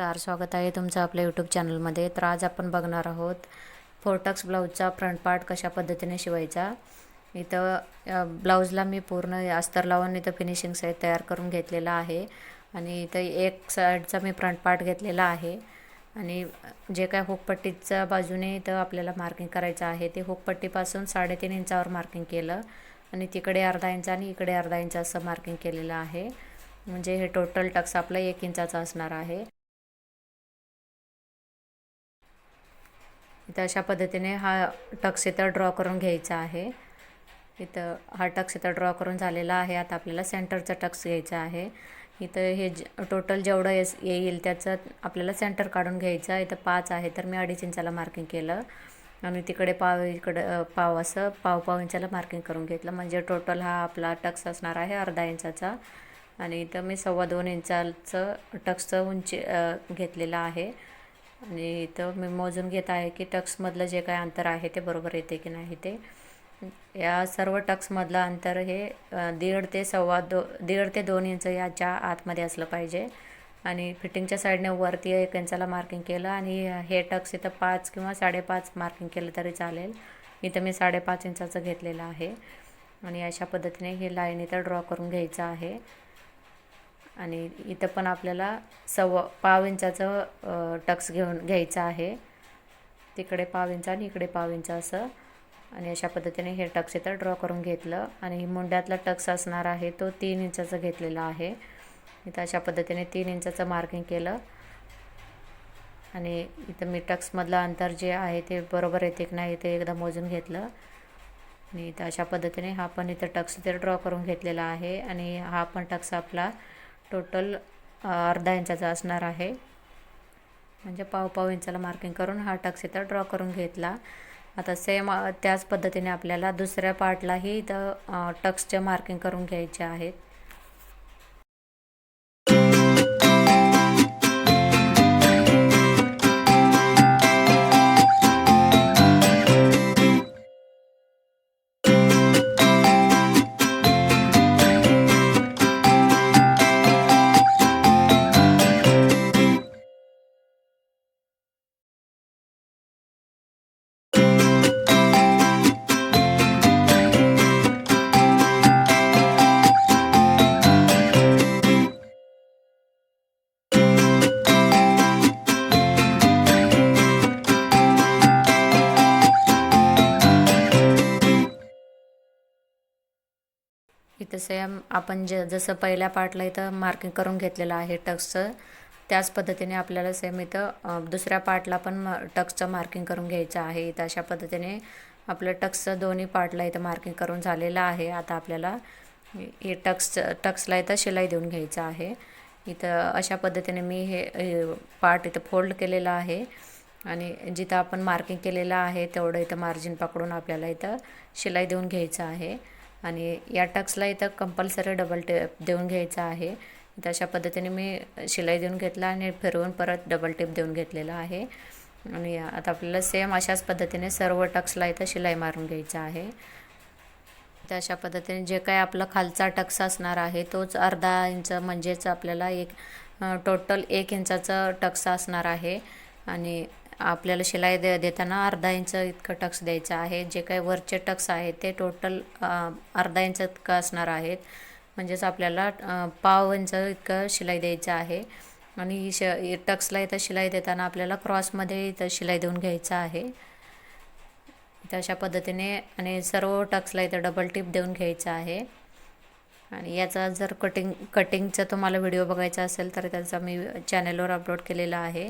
नमस्कार स्वागत आहे तुमचं आपल्या यूट्यूब चॅनलमध्ये तर आज आपण बघणार आहोत फोरटक्स ब्लाऊजचा फ्रंट पार्ट कशा पद्धतीने शिवायचा. इथं ब्लाऊजला मी पूर्ण अस्तर लावून इथं फिनिशिंग साईड तयार करून घेतलेला आहे. आणि इथं एक साईडचा मी फ्रंट पार्ट घेतलेला आहे. आणि जे काय हुकपट्टीच्या बाजूने इथं आपल्याला मार्किंग करायचं आहे ते हुकपट्टीपासून साडेतीन इंचावर मार्किंग केलं. आणि तिकडे अर्धा इंच आणि इकडे अर्धा इंच असं मार्किंग केलेलं आहे. म्हणजे हे टोटल टक्स आपलं एक इंचाचा असणार आहे. इथं अशा पद्धतीने हा टक्स इथं ड्रॉ करून घ्यायचा आहे. इथं हा टक्स इथं ड्रॉ करून झालेला आहे. आता आपल्याला सेंटरचा टक्स घ्यायचा आहे. इथं हे ज टोटल जेवढं येस येईल त्याचं आपल्याला सेंटर काढून घ्यायचं इथं पाच आहे तर मी अडीच इंचाला मार्किंग केलं. आणि तिकडे पाव इकडं पाव असं पाव पाव इंचाला मार्किंग करून घेतलं. म्हणजे टोटल हा आपला टक्स असणार आहे अर्धा इंचाचा. आणि इथं मी सव्वा दोन इंचाचं टक्सचं उंची घेतलेलं आहे. आणि इथं मी मोजून घेत आहे की टक्समधलं जे काय अंतर आहे ते बरोबर येते की नाही ते. या सर्व टक्समधलं अंतर हे दीड ते सव्वा दो दीड ते दोन इंच याच्या आतमध्ये असलं पाहिजे. आणि फिटिंगच्या साईडने वरती एक इंचाला मार्किंग केलं आणि हे टक्स इथं पाच किंवा साडेपाच मार्किंग केलं तरी चालेल. इथं मी साडेपाच इंचाचं घेतलेलं आहे. आणि अशा पद्धतीने ही लाईन इथं ड्रॉ करून घ्यायचं आहे. आणि इथं पण आपल्याला सव्वा पाव इंचाचं टक्स घेऊन घ्यायचं आहे. तिकडे पाव इंच आणि इकडे पाव इंच असं. आणि अशा पद्धतीने हे टक्स इथं ड्रॉ करून घेतलं. आणि मुंड्यातला टक्स असणार आहे तो तीन इंचाचा घेतलेला आहे. इथं अशा पद्धतीने तीन इंचाचं मार्किंग केलं. आणि इथं मी टक्समधलं अंतर जे आहे ते बरोबर येते की नाही ते एकदा मोजून घेतलं. आणि इथं अशा पद्धतीने हा पण इथं टक्स इथे ड्रॉ करून घेतलेला आहे. आणि हा पण टक्स आपला टोटल अर्धा इंचाचा असणार आहे. म्हणजे पाव पाव इंचाला मार्किंग करून हा टक्स इथं ड्रॉ करून घेतला. आता सेम त्याच पद्धतीने आपल्याला दुसऱ्या पार्टलाही इथं टक्सचे मार्किंग करून घ्यायचे आहेत. जसे सेम आपण जे जसं पहिल्या पार्टला इथं मार्किंग करून घेतलेलं आहे टक्सचं त्याच पद्धतीने आपल्याला सेम इथं दुसऱ्या पार्टला पण म टक्सचं मार्किंग करून घ्यायचं आहे. इथं अशा पद्धतीने आपलं टक्सचं दोन्ही पार्टला इथं मार्किंग करून झालेलं आहे. आता आपल्याला हे टक्स टक्सला इथं शिलाई देऊन घ्यायचं आहे. इथं अशा पद्धतीने मी हे पार्ट इथं फोल्ड केलेलं आहे. आणि जिथं आपण मार्किंग केलेलं आहे तेवढं इथं मार्जिन पकडून आपल्याला इथं शिलाई देऊन घ्यायचं आहे. आणि या टक्सला इथं कंपल्सरी डबल टेप देऊन घ्यायचा आहे. इथं अशा पद्धतीने मी शिलाई देऊन घेतला आणि फिरवून परत डबल टेप देऊन घेतलेला आहे. आणि आता आपल्याला सेम अशाच पद्धतीने सर्व टक्सला इथं शिलाई मारून घ्यायचं आहे. तर अशा पद्धतीने जे काय आपला खालचा टक्स असणार आहे तोच अर्धा इंच म्हणजेच आपल्याला एक टोटल एक इंचाचं टक्स असणार आहे. आणि आपल्याला शिलाई दे देताना अर्धा इंच इतकं टक्स द्यायचं आहे. जे काही वरचे टक्स आहेत ते टोटल अर्धा इंच इतकं असणार आहेत. म्हणजेच आपल्याला पाव इंच इतकं शिलाई द्यायचं आहे. आणि श टक्सला इथं शिलाई देताना आपल्याला क्रॉसमध्ये इथं शिलाई देऊन घ्यायचं आहे. इथं अशा पद्धतीने आणि सर्व टक्सला इथं डबल टिप देऊन घ्यायचं आहे. आणि याचा जर कटिंग कटिंगचा तुम्हाला व्हिडिओ बघायचा असेल तर त्याचा मी चॅनलवर अपलोड केलेला आहे.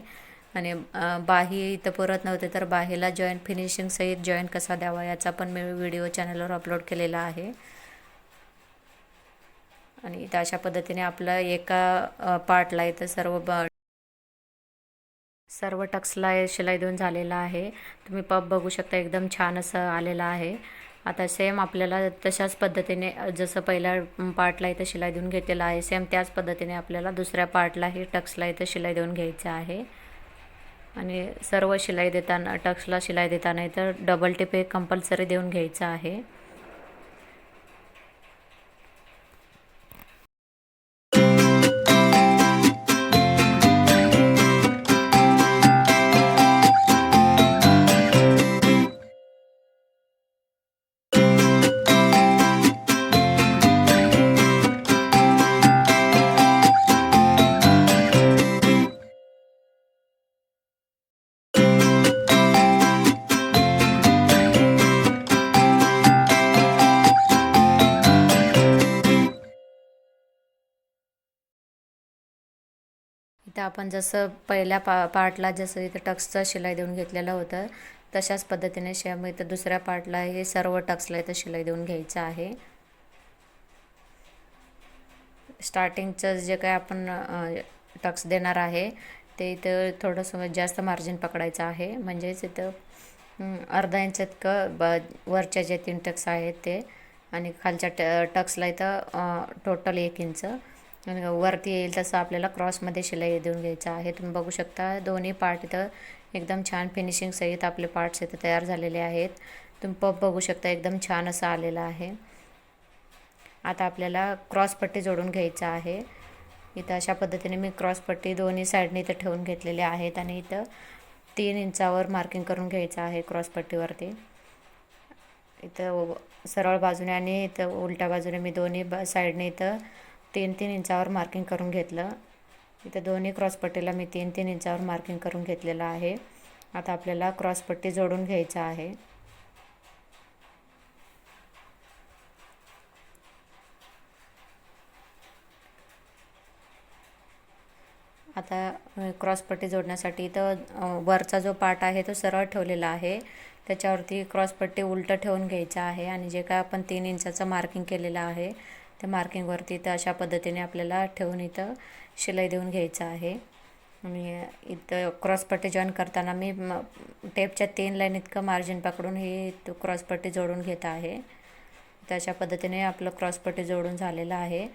आणि बाही इथं पुरत नव्हते तर बाहीला जॉईंट फिनिशिंग सहित जॉईंट कसा द्यावा याचा पण मी व्हिडिओ चॅनलवर अपलोड केलेला आहे. आणि इथं अशा पद्धतीने आपलं एका पार्टला इथं सर्व ब सर्व टक्सला शिलाई देऊन झालेला आहे. तुम्ही पब बघू शकता एकदम छान असं आलेलं आहे. आता सेम आपल्याला तशाच पद्धतीने जसं पहिल्या पार्टला इथं शिलाई देऊन घेतलेलं आहे सेम त्याच पद्धतीने आपल्याला दुसऱ्या पार्टलाही टक्सला इथं शिलाई देऊन घ्यायचं आहे. आणि सर्व शिलाई देताना टक्सला शिलाई देताना इथं डबल टिप एक कंपल्सरी देऊन घ्यायचं आहे. इथं आपण जसं पहिल्या पा पार्टला जसं इथं टक्सचं शिलाई देऊन घेतलेलं होतं तशाच पद्धतीने शेम इथं दुसऱ्या पार्टला हे सर्व टक्सला इथं शिलाई देऊन घ्यायचं आहे. स्टार्टिंगचं जे काय आपण टक्स देणार आहे ते इथं थोडंसं म्हणजे जास्त मार्जिन पकडायचं आहे. म्हणजेच इथं अर्धा इंच इतकं ब वरच्या जे तीन टक्स आहेत ते आणि खालच्या ट टक्सला इथं टोटल एक इंच. वरती येईल तसं आपल्याला क्रॉसमध्ये शिलाई देऊन घ्यायचं आहे. तुम्ही बघू शकता दोन्ही पार्ट इथं एकदम छान फिनिशिंग सहित आपले पार्ट्स इथं तयार झालेले आहेत. तुम्ही पप बघू शकता एकदम छान असं आलेलं आहे. आता आपल्याला क्रॉसपट्टी जोडून घ्यायचं आहे. इथं अशा पद्धतीने मी क्रॉसपट्टी दोन्ही साईडने इथं ठेवून घेतलेले आहेत आणि इथं तीन इंचावर मार्किंग करून घ्यायचं आहे क्रॉसपट्टीवरती इथं सरळ बाजूने आणि इथं उलट्या बाजूने मी दोन्ही ब साईडने इथं तीन तीन इंचावर मार्किंग करून घेतलं. इथं दोन्ही क्रॉसपट्टीला मी तीन तीन इंचावर मार्किंग करून घेतलेलं आहे. आता आपल्याला क्रॉसपट्टी जोडून घ्यायचं आहे. आता क्रॉसपट्टी जोडण्यासाठी इथं वरचा जो पार्ट आहे तो सरळ ठेवलेला आहे. त्याच्यावरती क्रॉसपट्टी उलटं ठेवून घ्यायचं आहे आणि जे काय आपण तीन इंचाचं मार्किंग केलेलं आहे त्या मार्किंगवरती तर अशा पद्धतीने आपल्याला ठेवून इथं शिलाई देऊन घ्यायचं आहे. आणि इथं क्रॉसपट्टी जॉईन करताना मी टेपच्या तीन लाईन इतकं मार्जिन पकडून ही क्रॉसपट्टी जोडून घेत आहे. तर अशा पद्धतीने आपलं क्रॉसपट्टी जोडून झालेलं आहे.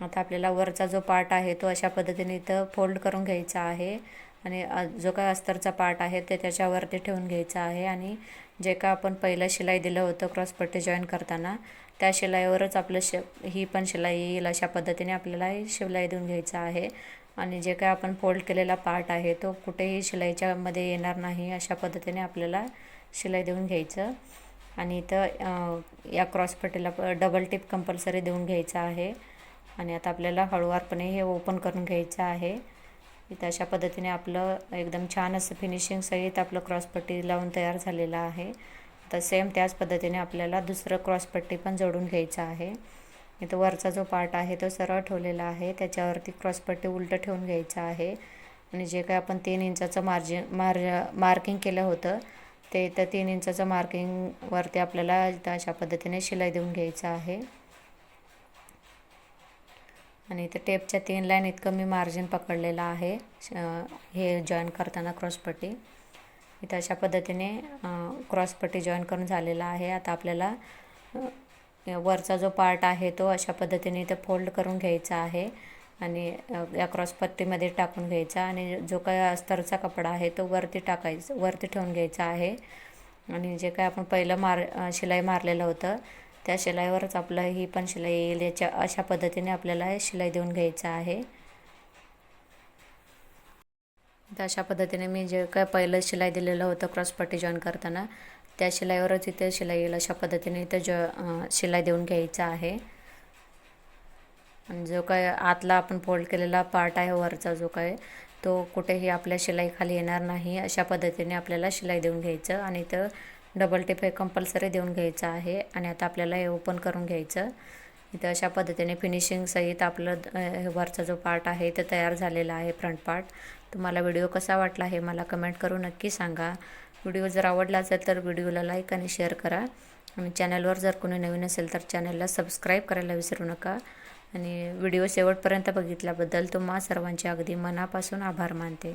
आता आपल्याला वरचा जो पार्ट आहे तो अशा पद्धतीने इथं फोल्ड करून घ्यायचा आहे. आणि जो काय अस्तरचा पार्ट आहे ते त्याच्यावरती ठेवून घ्यायचा आहे. आणि जे का आपण पहिलं शिलाई दिलं होतं क्रॉसपट्टी जॉईन करताना त्या शिलाईवरच आपलं श ही पण शिलाई येईल अशा पद्धतीने आपल्याला शिलाई देऊन घ्यायचं आहे. आणि जे काय आपण फोल्ड केलेला पार्ट आहे तो कुठेही शिलाईच्यामध्ये येणार नाही अशा पद्धतीने आपल्याला शिलाई देऊन घ्यायचं. आणि इथं या क्रॉसपट्टीला डबल टिप कंपल्सरी देऊन घ्यायचं आहे. आणि आता आपल्याला हळूवारपणे हे ओपन करून घ्यायचं आहे. इथं अशा पद्धतीने आपलं एकदम छान असं फिनिशिंगसहित आपलं क्रॉसपट्टी लावून तयार झालेलं आहे. तर सेम त्याच पद्धतीने आपल्याला दुसरं क्रॉसपट्टी पण जोडून घ्यायचं आहे. इथं वरचा जो पार्ट आहे तो सरळ ठेवलेला आहे. त्याच्यावरती क्रॉसपट्टी उलटं ठेवून घ्यायचं आहे. आणि जे काय आपण तीन इंचाचं मार्जिन मार मार्किंग केलं होतं ते इथं तीन इंचाचं मार्किंगवरती आपल्याला इथं अशा पद्धतीने शिलाई देऊन घ्यायचं आहे. आणि इथं टेपच्या तीन लाईन इतकं मी मार्जिन पकडलेलं आहे. हे जॉईन करताना क्रॉसपट्टी इथं अशा पद्धतीने क्रॉसपट्टी जॉईन करून झालेला आहे. आता आपल्याला वरचा जो पार्ट आहे तो अशा पद्धतीने इथं फोल्ड करून घ्यायचा आहे आणि या क्रॉसपट्टीमध्ये टाकून घ्यायचा आणि जो काय अस्तरचा कपडा आहे तो वरती टाकायचं वरती ठेवून घ्यायचा आहे. आणि जे काय आपण पहिलं मार शिलाई मारलेलं होतं त्या शिलाईवरच आपलं ही पण शिलाई येईल याच्या अशा पद्धतीने आपल्याला शिलाई देऊन घ्यायचं आहे. तर अशा पद्धतीने मी जे काय पहिलं शिलाई दिलेलं होतं क्रॉसपट्टी जॉईन करताना त्या शिलाईवरच इथे शिलाई येईल अशा पद्धतीने इथं ज शिलाई देऊन घ्यायचं आहे. आणि जो काय आतला आपण फोल्ड केलेला पार्ट आहे वरचा जो काय तो कुठेही आपल्या शिलाईखाली येणार नाही. अशा पद्धतीने आपल्याला शिलाई देऊन घ्यायचं आणि इथं डबल टिप हे कंपल्सरी देऊन घ्यायचं आहे. आणि आता आपल्याला हे ओपन करून घ्यायचं. इथं अशा पद्धतीने फिनिशिंगसहित आपलं वरचा जो पार्ट आहे ते तयार झालेला आहे फ्रंट पार्ट तुम्हाला व्हिडिओ कसा वाटला हे मला कमेंट करून नक्की सांगा. व्हिडिओ जर आवडला असेल तर व्हिडिओला लाईक आणि शेअर करा. आणि चॅनलवर जर कोणी नवीन असेल तर चॅनलला सबस्क्राईब करायला विसरू नका. आणि व्हिडिओ शेवटपर्यंत बघितल्याबद्दल तुम्हा सर्वांचे अगदी मनापासून आभार मानते.